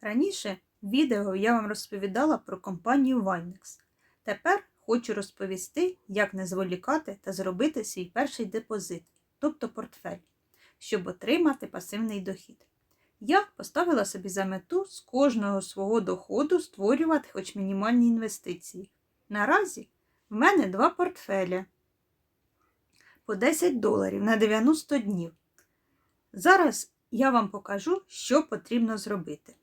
Раніше в відео я вам розповідала про компанію Vinex. Тепер хочу розповісти, як не зволікати та зробити свій перший депозит, тобто портфель, щоб отримати пасивний дохід. Я поставила собі за мету з кожного свого доходу створювати хоч мінімальні інвестиції. Наразі в мене два портфеля по 10 доларів на 90 днів. Зараз я вам покажу, що потрібно зробити.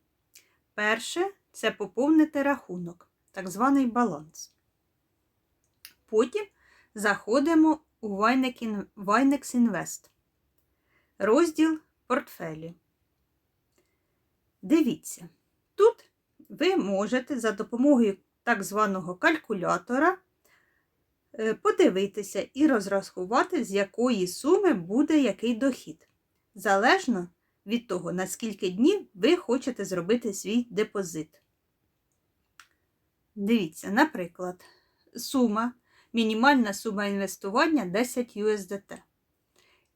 Перше це поповнити рахунок, так званий баланс. Потім заходимо у Vinex Invest, розділ портфелі. Дивіться, тут ви можете за допомогою так званого калькулятора е, подивитися і розрахувати, з якої суми буде який дохід. Залежно від того, на скільки днів ви хочете зробити свій депозит. Дивіться, наприклад, сума, мінімальна сума інвестування 10 USDT.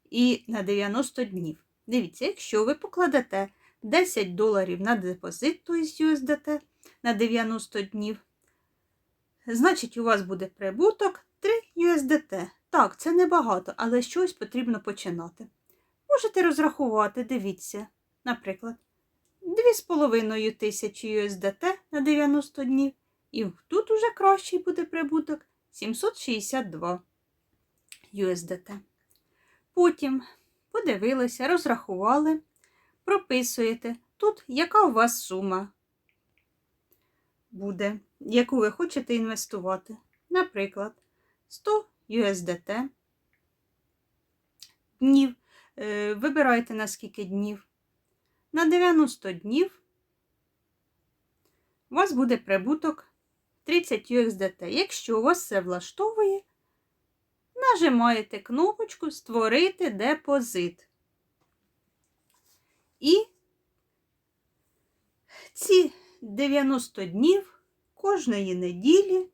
І на 90 днів. Дивіться, якщо ви покладете 10 доларів на депозит, то із USDT на 90 днів, значить, у вас буде прибуток 3 USDT. Так, це небагато, але щось потрібно починати. Можете розрахувати, дивіться, наприклад, 2,5 тисячі USDT на 90 днів, і тут уже кращий буде прибуток 762 USDT. Потім подивилися, розрахували, прописуєте тут, яка у вас сума буде, яку ви хочете інвестувати. Наприклад, 100 USDT днів. Е, Вибирайте на скільки днів. На 90 днів у вас буде прибуток 30 USDT. Якщо у вас все влаштовує, нажимаєте кнопочку Створити депозит. І ці 90 днів кожної неділі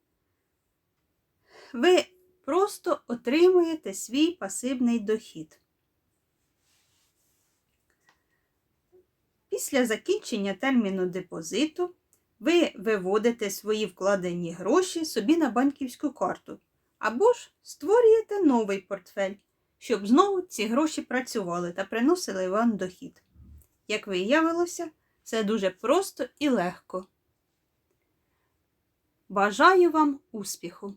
ви просто отримуєте свій пасивний дохід. Після закінчення терміну депозиту ви виводите свої вкладені гроші собі на банківську карту або ж створюєте новий портфель, щоб знову ці гроші працювали та приносили вам дохід. Як виявилося, це дуже просто і легко. Бажаю вам успіху!